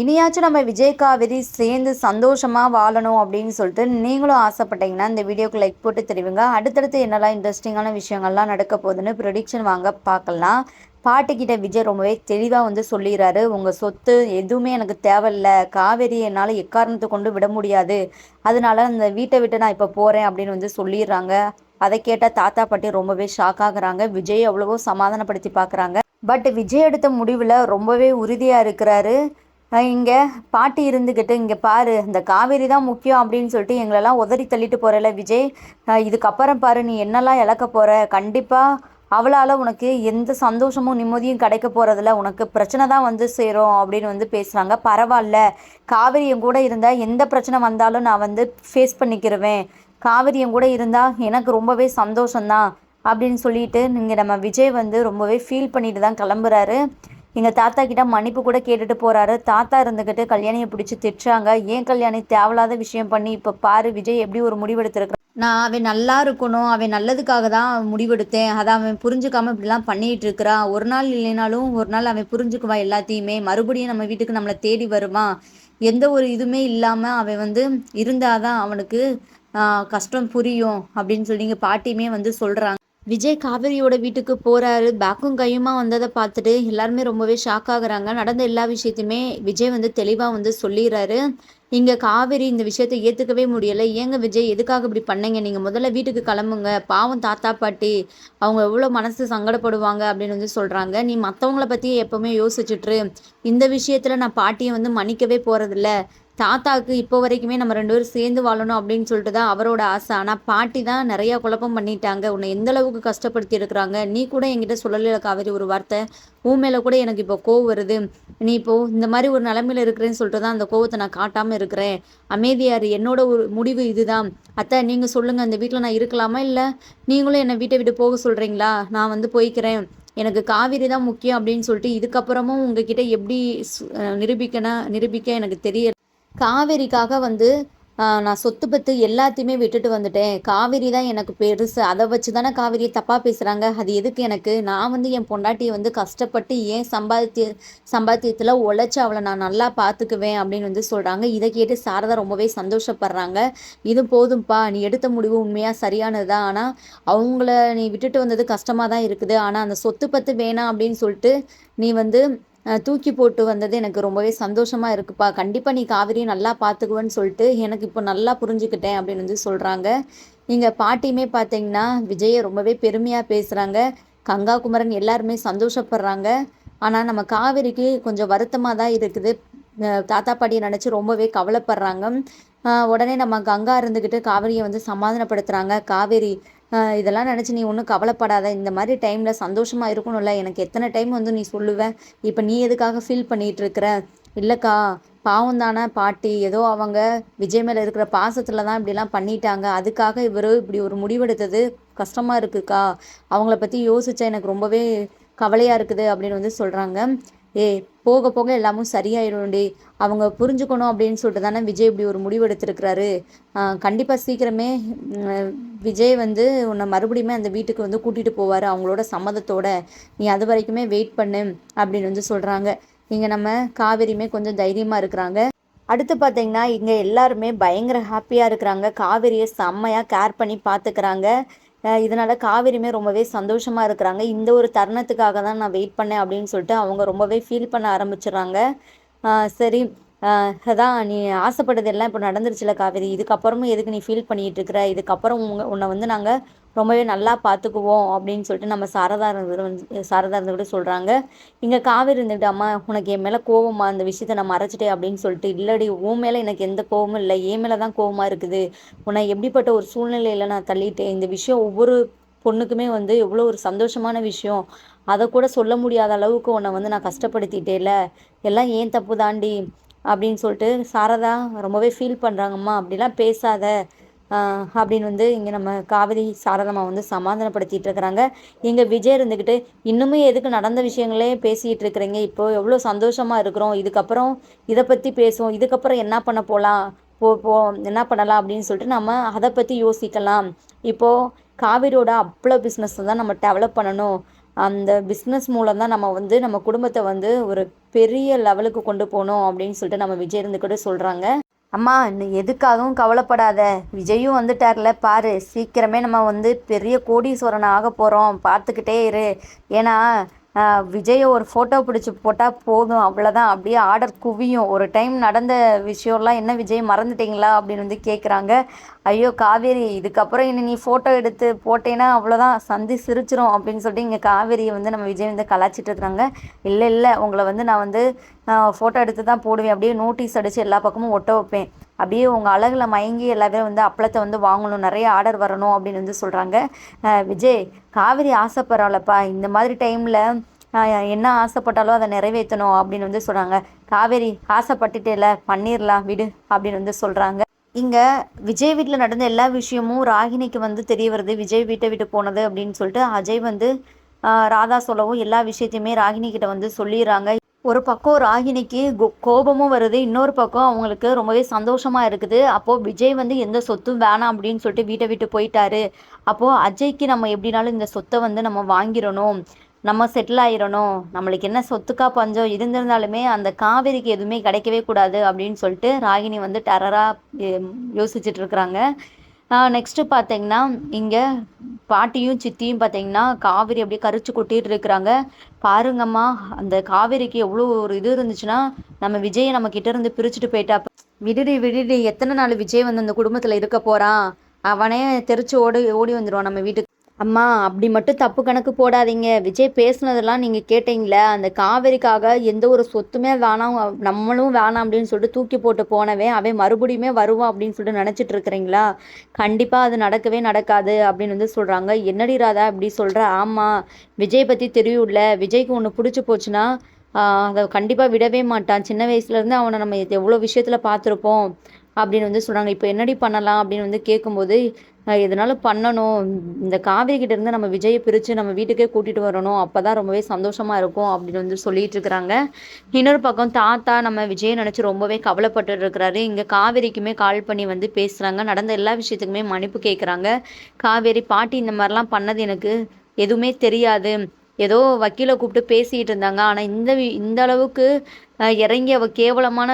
இனியாச்சும் நம்ம விஜய் காவேரி சேர்ந்து சந்தோஷமாக வாழணும் அப்படின்னு சொல்லிட்டு நீங்களும் ஆசைப்பட்டீங்கன்னா இந்த வீடியோக்கு லைக் போட்டு தெரிவிங்க. அடுத்தடுத்து என்னெல்லாம் இன்ட்ரெஸ்டிங்கான விஷயங்கள்லாம் நடக்க போகுதுன்னு ப்ரொடிக்ஷன் வாங்க பார்க்கலாம். பாட்டிக்கிட்ட விஜய் ரொம்பவே தெளிவாக வந்து சொல்லிடுறாரு. உங்கள் சொத்து எதுவுமே எனக்கு தேவையில்ல. காவேரி என்னால் எக்காரணத்தை கொண்டு விட முடியாது. அதனால அந்த வீட்டை விட்டு நான் இப்போ போகிறேன் அப்படின்னு வந்து சொல்லிடுறாங்க. அதை கேட்டால் தாத்தா பாட்டி ரொம்பவே ஷாக் ஆகுறாங்க. விஜய் எவ்வளவோ சமாதானப்படுத்தி பார்க்குறாங்க. பட் விஜய் எடுத்த முடிவில் ரொம்பவே உறுதியாக இருக்கிறாரு. இங்கே பாட்டி இருந்துக்கிட்டு இங்கே பாரு இந்த காவேரி தான் முக்கியம் அப்படின்னு சொல்லிட்டு எங்களெல்லாம் உதறி தள்ளிட்டு போகிறல விஜய். இதுக்கப்புறம் பாரு நீ என்னெல்லாம் இழக்க போகிற கண்டிப்பாக அவளால் உனக்கு எந்த சந்தோஷமும் நிம்மதியும் கிடைக்க போகிறதில்ல உனக்கு பிரச்சனை தான் வந்து சேரும் அப்படின்னு வந்து பேசுகிறாங்க பரவாயில்ல. காவிரி என் கூட இருந்தால் எந்த பிரச்சனை வந்தாலும் நான் வந்து ஃபேஸ் பண்ணிக்கிருவேன். காவிரி என் கூட இருந்தால் எனக்கு ரொம்பவே சந்தோஷம்தான் அப்படின்னு சொல்லிட்டு நீங்கள் நம்ம விஜய் வந்து ரொம்பவே ஃபீல் பண்ணிட்டு தான் கிளம்புறாரு. எங்கள் தாத்தா கிட்ட மன்னிப்பு கூட கேட்டுட்டு போகிறாரு தாத்தா இருந்துக்கிட்டு கல்யாணியை பிடிச்சி திட்டுறாங்க. ஏன் கல்யாணி தேவையில்லாத விஷயம் பண்ணி இப்போ பாரு விஜய் எப்படி ஒரு முடிவெடுத்திருக்க நான் அவன் நல்லா இருக்கணும். அவன் நல்லதுக்காக தான் முடிவெடுத்தேன். அதை அவன் புரிஞ்சுக்காம இப்படிலாம் பண்ணிகிட்டு இருக்கிறான். ஒரு நாள் இல்லைனாலும் ஒரு நாள் அவன் புரிஞ்சுக்குவான் எல்லாத்தையுமே. மறுபடியும் நம்ம வீட்டுக்கு நம்மளை தேடி வருவான். எந்த ஒரு இதுவுமே இல்லாமல் அவன் வந்து இருந்தால் தான் அவனுக்கு கஷ்டம் புரியும் அப்படின்னு சொல்லி பாட்டியுமே வந்து சொல்கிறாங்க விஜய் காவேரியோட வீட்டுக்கு போகிறாரு பேக்கும் கையுமா வந்ததை பார்த்துட்டு எல்லாருமே ரொம்பவே ஷாக் ஆகுறாங்க. நடந்த எல்லா விஷயத்தையுமே விஜய் வந்து தெளிவாக வந்து சொல்லிடுறாரு. இங்கே காவேரி இந்த விஷயத்தை ஏற்றுக்கவே முடியலை. ஏங்க விஜய் எதுக்காக இப்படி பண்ணீங்க? நீங்கள் முதல்ல வீட்டுக்கு கிளம்புங்க. பாவம் தாத்தா பாட்டி அவங்க எவ்வளோ மனசு சங்கடப்படுவாங்க அப்படின்னு வந்து சொல்கிறாங்க நீ மற்றவங்கள பற்றி எப்போவுமே யோசிச்சுட்ரு இந்த விஷயத்தில் நான் பாட்டியை வந்து மன்னிக்கவே போகிறதில்ல தாத்தாவுக்கு இப்போ வரைக்குமே நம்ம ரெண்டு பேரும் சேர்ந்து வாழணும் அப்படின்னு சொல்லிட்டு தான் அவரோட ஆசை. ஆனால் பாட்டி தான் நிறையா குழப்பம் பண்ணிட்டாங்க. உன்னை எந்த அளவுக்கு கஷ்டப்படுத்தி இருக்கிறாங்க? நீ கூட என்கிட்ட சொல்லலை காவேரி ஒரு வார்த்தை. ஊ மேலே கூட எனக்கு இப்போ கோவம் வருது. நீ இப்போது இந்த மாதிரி ஒரு நிலமையில இருக்கிறேன்னு சொல்லிட்டு தான் அந்த கோவத்தை நான் காட்டாமல் இருக்கிறேன். அமைதியார் என்னோட ஒரு முடிவு இதுதான். அத்தை நீங்கள் சொல்லுங்கள் அந்த வீட்டில் நான் இருக்கலாமா இல்லை நீங்களும் என்னை வீட்டை விட்டு போக சொல்கிறீங்களா நான் வந்து போய்க்கிறேன். எனக்கு காவிரி தான் முக்கியம் அப்படின்னு சொல்லிட்டு இதுக்கப்புறமும் உங்ககிட்ட எப்படி நிரூபிக்கணும் நிரூபிக்க எனக்கு தெரியல. காவேரிக்காக வந்து நான் சொத்து பத்து எல்லாத்தையுமே விட்டுட்டு வந்துட்டேன். காவேரி தான் எனக்கு பெருசு. அதை வச்சு தானே காவேரியை தப்பாக பேசுகிறாங்க அது எதுக்கு எனக்கு? நான் வந்து என் பொண்டாட்டியை வந்து கஷ்டப்பட்டு ஏன் சம்பாத்திய சம்பாத்தியத்தில் உழைச்சி அவளை நான் நல்லா பார்த்துக்குவேன் அப்படின்னு வந்து சொல்கிறாங்க இதை கேட்டு சாரதா ரொம்பவே சந்தோஷப்படுறாங்க. இது போதும்ப்பா நீ எடுத்த முடிவு உண்மையாக சரியானது தான் ஆனால் அவங்கள நீ விட்டுட்டு வந்தது கஷ்டமாக தான் இருக்குது. ஆனால் அந்த சொத்து பத்து வேணாம் அப்படின்னு சொல்லிட்டு நீ வந்து தூக்கி போட்டு வந்தது எனக்கு ரொம்பவே சந்தோஷமாக இருக்குப்பா. கண்டிப்பாக நீ காவிரியை நல்லா பார்த்துக்குவேன்னு சொல்லிட்டு எனக்கு இப்போ நல்லா புரிஞ்சுக்கிட்டேன் அப்படின்னு வந்து சொல்கிறாங்க நீங்கள் பாட்டியுமே பார்த்தீங்கன்னா விஜயை ரொம்பவே பெருமையாக பேசுகிறாங்க கங்கா குமரன் எல்லாருமே சந்தோஷப்படுறாங்க. ஆனால் நம்ம காவிரிக்கு கொஞ்சம் வருத்தமாக தான் இருக்குது. தாத்தா பாட்டியை நினச்சி ரொம்பவே கவலைப்படுறாங்க. உடனே நம்ம கங்கா இருந்துக்கிட்டு காவிரியை வந்து சமாதானப்படுத்துகிறாங்க காவேரி இதெல்லாம் நினச்சி நீ ஒன்றும் கவலைப்படாத. இந்த மாதிரி டைமில் சந்தோஷமாக இருக்கணும்ல. எனக்கு எத்தனை டைம் வந்து நீ சொல்லுவேன் இப்போ நீ எதுக்காக ஃபீல் பண்ணிகிட்ருக்கிற இல்லைக்கா பாவம் தானே பாட்டி. ஏதோ அவங்க விஜய் மேலே இருக்கிற பாசத்தில் தான் இப்படிலாம் பண்ணிட்டாங்க. அதுக்காக இவர் இப்படி ஒரு முடிவெடுத்தது கஷ்டமாக இருக்குக்கா. அவங்கள பற்றி யோசித்தா எனக்கு ரொம்பவே கவலையாக இருக்குது அப்படின்னு வந்து சொல்கிறாங்க ஏ போக போக எல்லாமும் சரியாயிடும்டி அவங்க புரிஞ்சுக்கணும் அப்படின்னு சொல்லிட்டு தானே விஜய் இப்படி ஒரு முடிவு எடுத்திருக்கிறாரு. கண்டிப்பாக சீக்கிரமே விஜய் வந்து உன்னை மறுபடியுமே அந்த வீட்டுக்கு வந்து கூட்டிகிட்டு போவார். அவங்களோட சம்மதத்தோட நீ அது வரைக்குமே வெயிட் பண்ணு அப்படின்னு வந்து சொல்கிறாங்க இங்கே நம்ம காவேரியுமே கொஞ்சம் தைரியமாக இருக்கிறாங்க. அடுத்து பார்த்தீங்கன்னா இங்கே எல்லாருமே பயங்கர ஹாப்பியாக இருக்கிறாங்க. காவேரியை செம்மையாக கேர் பண்ணி பார்த்துக்கிறாங்க இதனால் காவேரியுமே ரொம்பவே சந்தோஷமாக இருக்கிறாங்க. இந்த ஒரு தருணத்துக்காக தான் நான் வெயிட் பண்ணேன் அப்படின்னு சொல்லிட்டு அவங்க ரொம்பவே ஃபீல் பண்ண ஆரம்பிச்சிடுறாங்க சரி அதான் நீ ஆசைப்பட்டது எல்லாம் இப்போ நடந்துருச்சுல காவேரி. இதுக்கப்புறமும் எதுக்கு நீ ஃபீல் பண்ணிகிட்டு இருக்கிற இதுக்கப்புறம் உங்க உன்னை வந்து நாங்கள் ரொம்பவே நல்லா பார்த்துக்குவோம் அப்படின்னு சொல்லிட்டு நம்ம சாரதா வந்து சாரதா இருந்துக்கிட்டு சொல்கிறாங்க இங்கே காவேரி இருந்துக்கிட்டு அம்மா உனக்கு என் மேலே கோவமா? அந்த விஷயத்த நான் மறைச்சிட்டேன் அப்படின்னு சொல்லிட்டு இல்லடி உன் மேலே எனக்கு எந்த கோவமும் இல்லை. என் மேலே தான் கோவமாக இருக்குது. உன்னை எப்படிப்பட்ட ஒரு சூழ்நிலையில் நான் தள்ளிட்டேன். இந்த விஷயம் ஒவ்வொரு பொண்ணுக்குமே வந்து எவ்வளோ ஒரு சந்தோஷமான விஷயம். அதை கூட சொல்ல முடியாத அளவுக்கு உன்னை வந்து நான் கஷ்டப்படுத்திட்டேல எல்லாம் ஏன் தப்பு தாண்டி? அப்படின்னு சொல்லிட்டு சாரதா ரொம்பவே ஃபீல் பண்ணுறாங்கம்மா அப்படிலாம் பேசாத. அப்படின்னு வந்து இங்கே நம்ம காவிரி சாரதம்மா வந்து சமாதானப்படுத்திட்டு இருக்கிறாங்க. இங்கே விஜய் இருந்துக்கிட்டு இன்னுமே எதுக்கு நடந்த விஷயங்களே பேசிகிட்டு இருக்கிறீங்க? இப்போது எவ்வளோ சந்தோஷமாக இருக்கிறோம். இதுக்கப்புறம் இதை பற்றி பேசுவோம். இதுக்கப்புறம் என்ன பண்ண போகலாம் போ போ என்ன பண்ணலாம்? அப்படின்னு சொல்லிட்டு நம்ம அதை பற்றி யோசிக்கலாம். இப்போது காவிரியோட அவ்வளோ பிஸ்னஸ் தான் நம்ம டெவலப் பண்ணணும். அந்த பிஸ்னஸ் மூலம் தான் நம்ம வந்து நம்ம குடும்பத்தை வந்து ஒரு பெரிய லெவலுக்கு கொண்டு போகணும் அப்படின்னு சொல்லிட்டு நம்ம விஜய் இருந்து கூட சொல்கிறாங்க அம்மா எதுக்காகவும் கவலைப்படாத. விஜயும் வந்துட்டார்ல பாரு சீக்கிரமே நம்ம வந்து பெரிய கோடீஸ்வரன் ஆக போகிறோம் பார்த்துக்கிட்டே இரு. ஏன்னா விஜயை ஒரு ஃபோட்டோ பிடிச்சி போட்டால் போதும் அவ்வளோதான் அப்படியே ஆர்டர் குவியும். ஒரு டைம் நடந்த விஷயம்லாம் என்ன விஜய் மறந்துட்டீங்களா அப்படின்னு வந்து கேட்குறாங்க ஐயோ காவேரி இதுக்கப்புறம் இனி நீ ஃபோட்டோ எடுத்து போட்டேன்னா அவ்வளோதான் சந்தி சிரிச்சிரும் அப்படின்னு சொல்லிட்டு இங்கே காவேரியை வந்து நம்ம விஜய் வந்து கலாச்சிட்டு இருக்கிறாங்க இல்லை இல்லை உங்களை வந்து நான் வந்து ஃபோட்டோ எடுத்து தான் போடுவேன். அப்படியே நோட்டீஸ் அடித்து எல்லா பக்கமும் ஒட்ட வைப்பேன். அப்படியே உங்கள் அழகில் மயங்கி எல்லாரும் வந்து அப்பளத்தை வந்து வாங்கணும் நிறைய ஆர்டர் வரணும் அப்படின்னு வந்து சொல்கிறாங்க விஜய் காவிரி ஆசைப்படுறாளப்பா. இந்த மாதிரி டைமில் என்ன ஆசைப்பட்டாலும் அதை நிறைவேற்றணும் அப்படின்னு வந்து சொல்கிறாங்க காவேரி ஆசைப்பட்டுட்டே இல்லை பண்ணிடலாம் விடு அப்படின்னு வந்து சொல்கிறாங்க இங்கே விஜய் வீட்டில் நடந்த எல்லா விஷயமும் ராகினிக்கு வந்து தெரிய வருது. விஜய் வீட்டை விட்டு போனது அப்படின்னு சொல்லிட்டு அஜய் வந்து ராதா சொல்லவும் எல்லா விஷயத்தையுமே ராகினி கிட்ட வந்து சொல்லிடுறாங்க. ஒரு பக்கம் ராகினிக்கு கோபமும் வருது இன்னொரு பக்கம் அவங்களுக்கு ரொம்பவே சந்தோஷமாக இருக்குது. அப்போது விஜய் வந்து எந்த சொத்தும் வேணாம் அப்படின்னு சொல்லிட்டு வீட்டை விட்டு போயிட்டாரு. அப்போது அஜய்க்கு நம்ம எப்படினாலும் இந்த சொத்தை வந்து நம்ம வாங்கிடணும். நம்ம செட்டில் ஆயிடணும். நம்மளுக்கு என்ன சொத்துக்கா பஞ்சம் இருந்திருந்தாலுமே அந்த காவேரிக்கு எதுவுமே கிடைக்கவே கூடாது அப்படின்னு சொல்லிட்டு ராகினி வந்து டெரராக யோசிச்சுட்டு இருக்கிறாங்க. நெக்ஸ்ட்டு பார்த்தீங்கன்னா இங்கே பாட்டியும் சித்தியும் பார்த்தீங்கன்னா காவேரி அப்படியே கரிச்சு கொட்டிகிட்டு இருக்கிறாங்க. பாருங்கம்மா அந்த காவேரிக்கு எவ்வளோ ஒரு இது இருந்துச்சுன்னா நம்ம விஜயை நம்ம கிட்ட இருந்து பிரிச்சுட்டு போயிட்டா. விடுடி விடுடி எத்தனை நாள் விஜய் வந்து அந்த குடும்பத்தில் இருக்க போகிறான் அவனே தெரிச்சு ஓடி ஓடி வந்துடுவான் நம்ம வீட்டுக்கு. அம்மா அப்படி மட்டும் தப்பு கணக்கு போடாதீங்க. விஜய் பேசுனதெல்லாம் நீங்கள் கேட்டீங்களே அந்த காவேரிக்காக எந்த ஒரு சொத்துமே வேணாம் நம்மளும் வேணாம் அப்படின்னு சொல்லிட்டு தூக்கி போட்டு போனவே அவன் மறுபடியுமே வருவான் அப்படின்னு சொல்லிட்டு நினச்சிட்டு இருக்கிறீங்களா? கண்டிப்பாக அது நடக்கவே நடக்காது அப்படின்னு வந்து சொல்கிறாங்க என்னடி ராதா அப்படி சொல்கிற ஆமாம் விஜய் பற்றி தெரியும்ல. விஜய்க்கு ஒன்று பிடிச்சி போச்சுன்னா அதை கண்டிப்பாக விடவே மாட்டான். சின்ன வயசுலேருந்து அவனை நம்ம எவ்வளோ விஷயத்தில் பார்த்துருப்போம் அப்படின்னு வந்து சொல்கிறாங்க இப்போ என்னடி பண்ணலாம் அப்படின்னு வந்து கேட்கும்போது எதனால பண்ணணும்? இந்த காவேரி இருந்து நம்ம விஜயை பிரித்து நம்ம வீட்டுக்கே கூட்டிகிட்டு வரணும். அப்போ தான் ரொம்பவே சந்தோஷமாக இருக்கும் அப்படின்னு வந்து சொல்லிட்டு இருக்கிறாங்க. இன்னொரு பக்கம் தாத்தா நம்ம விஜயை நினச்சி ரொம்பவே கவலைப்பட்டு இருக்கிறாரு. இங்கே காவேரிக்குமே கால் பண்ணி வந்து பேசுகிறாங்க நடந்த எல்லா விஷயத்துக்குமே மன்னிப்பு கேட்குறாங்க காவேரி பாட்டி இந்த மாதிரிலாம் பண்ணது எனக்கு எதுவுமே தெரியாது. ஏதோ வக்கீலை கூப்பிட்டு பேசிகிட்டு இருந்தாங்க. ஆனால் இந்த இந்த அளவுக்கு இறங்கி அவள் கேவலமான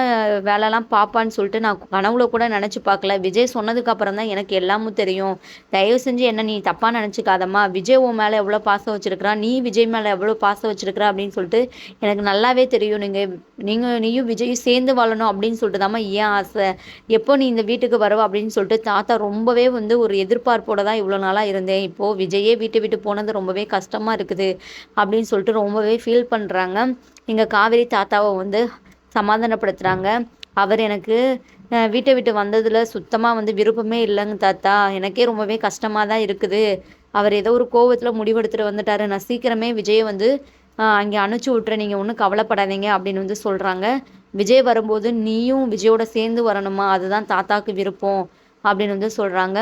வேலைலாம் பார்ப்பான்னு சொல்லிட்டு நான் கனவுல கூட நினச்சி பார்க்கல. விஜய் சொன்னதுக்கப்புறம் தான் எனக்கு எல்லாமும் தெரியும். தயவு செஞ்சு என்ன நீ தப்பாக நினச்சிக்காதம்மா. விஜய் உன் மேலே எவ்வளோ பாசம் வச்சுருக்கிறான் நீ விஜய் மேலே எவ்வளோ பாசம் வச்சுருக்கிறா அப்படின்னு சொல்லிட்டு எனக்கு நல்லாவே தெரியும். நீங்கள் நீங்கள் நீயும் விஜயும் சேர்ந்து வாழணும் அப்படின்னு சொல்லிட்டு தாம்மா ஏன் ஆசை? எப்போ நீ இந்த வீட்டுக்கு வருவ அப்படின்னு சொல்லிட்டு தாத்தா ரொம்பவே வந்து ஒரு எதிர்பார்ப்போடு தான் இவ்வளோ நாளாக இருந்தேன். இப்போது விஜயே வீட்டை விட்டு போனது ரொம்பவே கஷ்டமாக இருக்குது அப்படின்னு சொல்லிட்டு ரொம்பவே ஃபீல் பண்ணுறாங்க எங்கள் காவேரி தாத்தாவை வந்து சமாதானப்படுத்துகிறாங்க அவர் எனக்கு வீட்டை விட்டு வந்ததில் சுத்தமாக வந்து விருப்பமே இல்லைங்க தாத்தா. எனக்கே ரொம்பவே கஷ்டமாக தான் இருக்குது. அவர் ஏதோ ஒரு கோவத்தில் முடிவெடுத்துட்டு வந்துட்டார். நான் சீக்கிரமே விஜயை வந்து அங்கே அனுப்பிச்சி விட்றேன் நீங்கள் ஒன்றும் கவலைப்படாதீங்க அப்படின்னு வந்து சொல்கிறாங்க விஜய் வரும்போது நீயும் விஜயோட சேர்ந்து வரணுமா? அதுதான் தாத்தாவுக்கு விருப்பம் அப்படின்னு வந்து சொல்கிறாங்க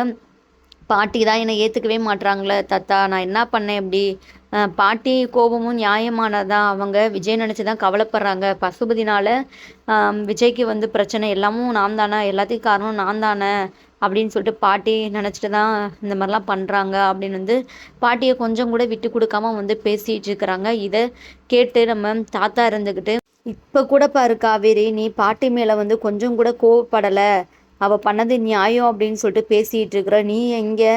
பாட்டி தான் என்னை ஏற்றுக்கவே மாட்டுறாங்களே தாத்தா நான் என்ன பண்ணேன் இப்படி? பாட்டி கோபமும் நியாயமானதான் அவங்க விஜய் நினச்சி தான் கவலைப்படுறாங்க. பசுபதினால் விஜய்க்கு வந்து பிரச்சனை எல்லாமும் நான் தானே எல்லாத்துக்கும் காரணம் நான் தானே அப்படின்னு சொல்லிட்டு பாட்டி நினச்சிட்டு தான் இந்த மாதிரிலாம் பண்ணுறாங்க அப்படின்னு வந்து பாட்டியை கொஞ்சம் கூட விட்டு கொடுக்காம வந்து பேசிகிட்டு இருக்கிறாங்க. இதை கேட்டு நம்ம தாத்தா இருந்துக்கிட்டு இப்போ கூட பாரு காவேரி நீ பாட்டி மேலே வந்து கொஞ்சம் கூட கோவப்படலை. அவள் பண்ணது நியாயம் அப்படின்னு சொல்லிட்டு பேசிகிட்டு இருக்கிற நீ எங்கே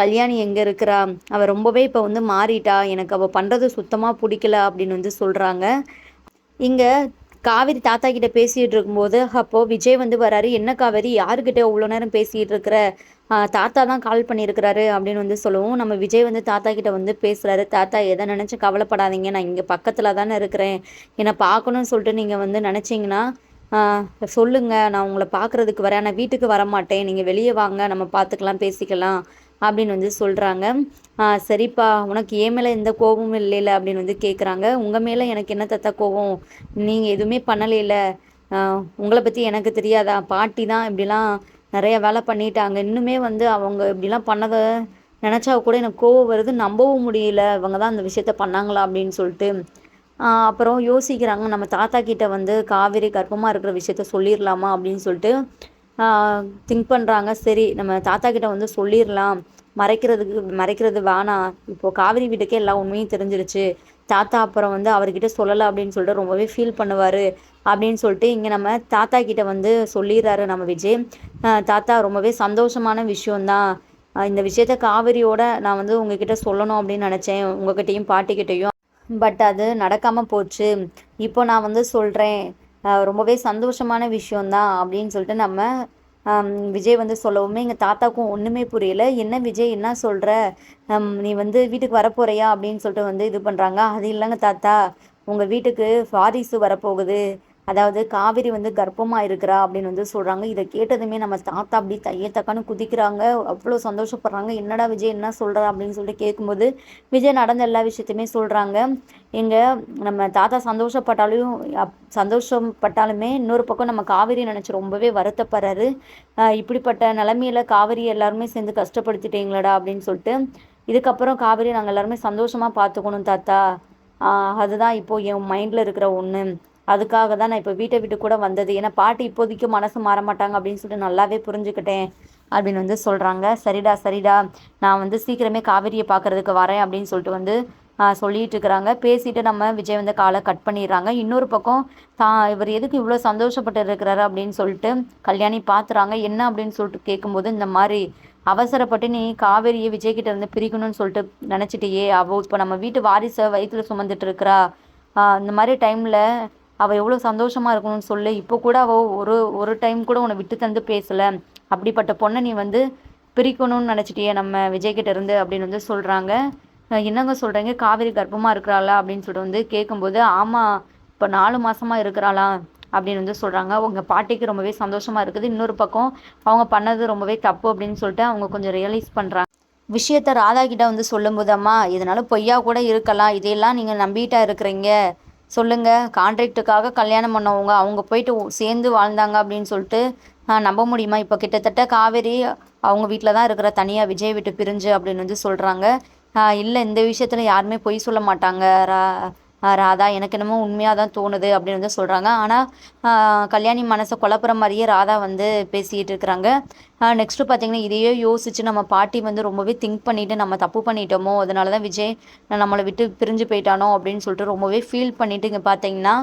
கல்யாணி எங்கே இருக்கிறா? அவள் ரொம்பவே இப்போ வந்து மாறிட்டா. எனக்கு அவள் பண்ணுறது சுத்தமாக பிடிக்கல அப்படின்னு வந்து சொல்கிறாங்க இங்கே காவிரி தாத்தா கிட்ட பேசிகிட்டு இருக்கும்போது அப்போது விஜய் வந்து வராரு. என்ன காவேரி யாருக்கிட்ட இவ்வளோ நேரம் பேசிகிட்டு இருக்கிற? தாத்தா தான் கால் பண்ணியிருக்கிறாரு அப்படின்னு வந்து சொல்லுவோம் நம்ம விஜய் வந்து தாத்தா கிட்ட வந்து பேசுகிறாரு தாத்தா எதை நினச்சி கவலைப்படாதீங்க. நான் இங்கே பக்கத்தில் தானே இருக்கிறேன். என்னை பார்க்கணும்னு சொல்லிட்டு நீங்கள் வந்து நினச்சிங்கன்னா சொல்லுங்கள் நான் உங்களை பார்க்குறதுக்கு வரேன். ஆனால் வீட்டுக்கு வர மாட்டேன் நீங்கள் வெளியே வாங்க. நம்ம பார்த்துக்கலாம் பேசிக்கலாம் அப்படின்னு வந்து சொல்கிறாங்க சரிப்பா. உனக்கு ஏன் மேலே எந்த கோபமும் இல்லைல்ல அப்படின்னு வந்து கேட்குறாங்க உங்கள் மேலே எனக்கு என்ன தத்தா கோபம்? நீங்கள் எதுவுமே பண்ணலையில உங்களை பற்றி எனக்கு தெரியாதா? பாட்டி தான் இப்படிலாம் நிறைய வேலை பண்ணிட்டாங்க. இன்னுமே வந்து அவங்க இப்படிலாம் பண்ணதை நினச்சா கூட எனக்கு கோவம் வருது. நம்பவும் முடியல. இவங்க தான் அந்த விஷயத்த பண்ணாங்களா அப்படின்னு சொல்லிட்டு அப்புறம் யோசிக்கிறாங்க. நம்ம தாத்தா கிட்ட வந்து காவேரி கர்ப்பமாக இருக்கிற விஷயத்த சொல்லிடலாமா அப்படின்னு சொல்லிட்டு திங்க் பண்ணுறாங்க சரி நம்ம தாத்தா கிட்ட வந்து சொல்லிடலாம் மறைக்கிறதுக்கு மறைக்கிறது வேணாம். இப்போது காவிரி வீட்டுக்கே எல்லா உண்மையும் தெரிஞ்சிருச்சு. தாத்தா அப்புறம் வந்து அவர்கிட்ட சொல்லலை அப்படின்னு சொல்லிட்டு ரொம்பவே ஃபீல் பண்ணுவார் அப்படின்னு சொல்லிட்டு இங்கே நம்ம தாத்தா கிட்ட வந்து சொல்லிடுறாரு நம்ம விஜய். தாத்தா ரொம்பவே சந்தோஷமான விஷயந்தான் இந்த விஷயத்த காவிரியோட நான் வந்து உங்ககிட்ட சொல்லணும் அப்படின்னு நினச்சேன். உங்ககிட்டையும் பாட்டிக்கிட்டையும் பட் அது நடக்காமல் போச்சு. இப்போ நான் வந்து சொல்கிறேன் ரொம்பவே சந்தோஷமான விஷயந்தான் அப்படின்னு சொல்லிட்டு நம்ம விஜய் வந்து சொல்லவுமே எங்கள் தாத்தாவுக்கும் ஒன்றுமே புரியல. என்ன விஜய் என்ன சொல்கிற நீ வந்து வீட்டுக்கு வரப்போறியா? அப்படின்னு சொல்லிட்டு வந்து இது பண்ணுறாங்க அது இல்லைங்க தாத்தா. உங்கள் வீட்டுக்கு வாரிசு வரப்போகுது. அதாவது காவிரி வந்து கர்ப்பமாக இருக்கிறா அப்படின்னு வந்து சொல்கிறாங்க இதை கேட்டதுமே நம்ம தாத்தா அப்படி தைய தக்கான்னு குதிக்கிறாங்க. அவ்வளோ சந்தோஷப்படுறாங்க. என்னடா விஜய் என்ன சொல்கிறா அப்படின்னு சொல்லிட்டு கேட்கும்போது விஜய் நடந்த எல்லா விஷயத்தையுமே சொல்கிறாங்க எங்கள் நம்ம தாத்தா சந்தோஷப்பட்டாலும் சந்தோஷப்பட்டாலுமே இன்னொரு பக்கம் நம்ம காவிரி நினச்சி ரொம்பவே வருத்தப்படுறாரு. இப்படிப்பட்ட நிலமையில காவிரி எல்லாருமே சேர்ந்து கஷ்டப்படுத்திட்டீங்களடா அப்படின்னு சொல்லிட்டு இதுக்கப்புறம் காவிரி நாங்கள் எல்லாருமே சந்தோஷமாக பார்த்துக்கணும் தாத்தா. அதுதான் இப்போது என் மைண்டில் இருக்கிற ஒன்று அதுக்காக தான் நான் இப்போ வீட்டை விட்டு கூட வந்தது. ஏன்னா பாட்டி இப்போதைக்கு மனசு மாற மாட்டாங்க அப்படின்னு சொல்லிட்டு நல்லாவே புரிஞ்சுக்கிட்டேன் அப்படின்னு வந்து சொல்கிறாங்க சரிடா சரிடா நான் வந்து சீக்கிரமே காவிரியை பார்க்குறதுக்கு வரேன் அப்படின்னு சொல்லிட்டு வந்து சொல்லிட்டு இருக்கிறாங்க. பேசிட்டு நம்ம விஜய் வந்து காலை கட் பண்ணிடுறாங்க. இன்னொரு பக்கம் தான் இவர் எதுக்கு இவ்வளோ சந்தோஷப்பட்டு இருக்கிறாரு அப்படின்னு சொல்லிட்டு கல்யாணி பார்த்துறாங்க என்ன அப்படின்னு சொல்லிட்டு கேட்கும்போது இந்த மாதிரி அவசரப்பட்டு நீ காவேரியை விஜய்கிட்ட இருந்து பிரிக்கணும்னு சொல்லிட்டு நினச்சிட்டியே. அவள் இப்போ நம்ம வீட்டு வாரிசை வயிற்றுல சுமந்துட்டு இருக்கிறா. இந்த மாதிரி டைமில் அவள் எவ்வளோ சந்தோஷமாக இருக்கணும்னு சொல்லு. இப்போ கூட அவள் ஒரு ஒரு டைம் கூட உன்னை விட்டு தந்து பேசலை. அப்படிப்பட்ட பொண்ணை நீ வந்து பிரிக்கணும்னு நினச்சிட்டியே நம்ம விஜய்கிட்ட இருந்து அப்படின்னு வந்து சொல்கிறாங்க என்னங்க சொல்கிறீங்க காவேரி கர்ப்பமாக இருக்கிறாளா அப்படின்னு சொல்லிட்டு வந்து கேட்கும்போது ஆமாம் இப்போ நாலு மாதமாக இருக்கிறாளா அப்படின்னு வந்து சொல்கிறாங்க உங்கள் பாட்டிக்கு ரொம்பவே சந்தோஷமாக இருக்குது. இன்னொரு பக்கம் அவங்க பண்ணது ரொம்பவே தப்பு அப்படின்னு சொல்லிட்டு அவங்க கொஞ்சம் ரியலைஸ் பண்ணுறாங்க விஷயத்த ராதா கிட்ட வந்து சொல்லும்போது அம்மா இதனால் பொய்யா கூட இருக்கலாம். இதையெல்லாம் நீங்கள் நம்பிட்டா இருக்கிறீங்க. சொல்லுங்கள் கான்ட்ராக்டுக்காக கல்யாணம் பண்ணவங்க அவங்க போயிட்டு சேர்ந்து வாழ்ந்தாங்க அப்படின்னு சொல்லிட்டு நம்ப முடியுமா? இப்போ கிட்டத்தட்ட காவேரி அவங்க வீட்டில் தான் இருக்கிற தனியாக விஜய் விட்டு பிரிஞ்சு அப்படின்னு வந்து சொல்கிறாங்க இல்லை இந்த விஷயத்தில் யாருமே பொய் சொல்ல மாட்டாங்க. ரா ராதா எனக்கு என்னமோ உண்மையாக தான் தோணுது அப்படின்னு வந்து சொல்கிறாங்க ஆனால் கல்யாணி மனசை குழப்புற மாதிரியே ராதா வந்து பேசிகிட்டு இருக்கிறாங்க. நெக்ஸ்ட்டு பார்த்தீங்கன்னா இதையே யோசித்து நம்ம பாட்டி வந்து ரொம்பவே திங்க் பண்ணிவிட்டு நம்ம தப்பு பண்ணிட்டோமோ அதனால தான் விஜய் நம்மளை விட்டு பிரிஞ்சு போயிட்டானோ அப்படின்னு சொல்லிட்டு ரொம்பவே ஃபீல் பண்ணிவிட்டு இங்கே பார்த்தீங்கன்னா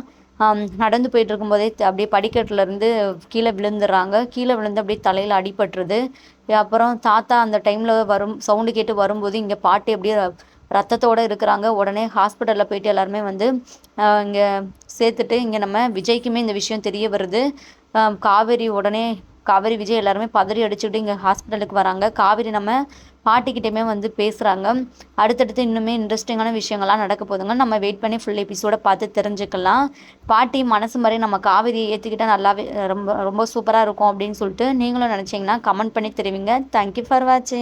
நடந்து போயிட்டு இருக்கும்போதே அப்படியே படிக்கட்டுலேருந்து கீழே விழுந்துடுறாங்க. கீழே விழுந்து அப்படியே தலையில் அடிபட்டுருது. அப்புறம் தாத்தா அந்த டைமில் வரும் சவுண்டு கேட்டு வரும்போது இங்கே பாட்டி அப்படியே ரத்தத்தோடு இருக்கிறாங்க. உடனே ஹாஸ்பிட்டலில் போயிட்டு எல்லாருமே வந்து இங்கே சேர்த்துட்டு இங்கே நம்ம விஜய்க்குமே இந்த விஷயம் தெரிய வருது. காவேரி உடனே காவேரி விஜய் எல்லாருமே பதறி அடிச்சுட்டு இங்கே ஹாஸ்பிட்டலுக்கு வராங்க. காவேரி நம்ம பாட்டிக்கிட்டேயுமே வந்து பேசுகிறாங்க அடுத்தடுத்து இன்னுமே இன்ட்ரெஸ்டிங்கான விஷயங்கள்லாம் நடக்க போதுங்க நம்ம வெயிட் பண்ணி ஃபுல் எபிசோட பார்த்து தெரிஞ்சுக்கலாம். பாட்டி மனசு மாதிரி நம்ம காவிரியை ஏற்றுக்கிட்டால் நல்லாவே ரொம்ப ரொம்ப சூப்பராக இருக்கும் அப்படின்னு சொல்லிட்டு நீங்களும் நினச்சிங்கன்னா கமெண்ட் பண்ணி தெரிவிங்க. தேங்க்யூ ஃபார் வாட்சிங்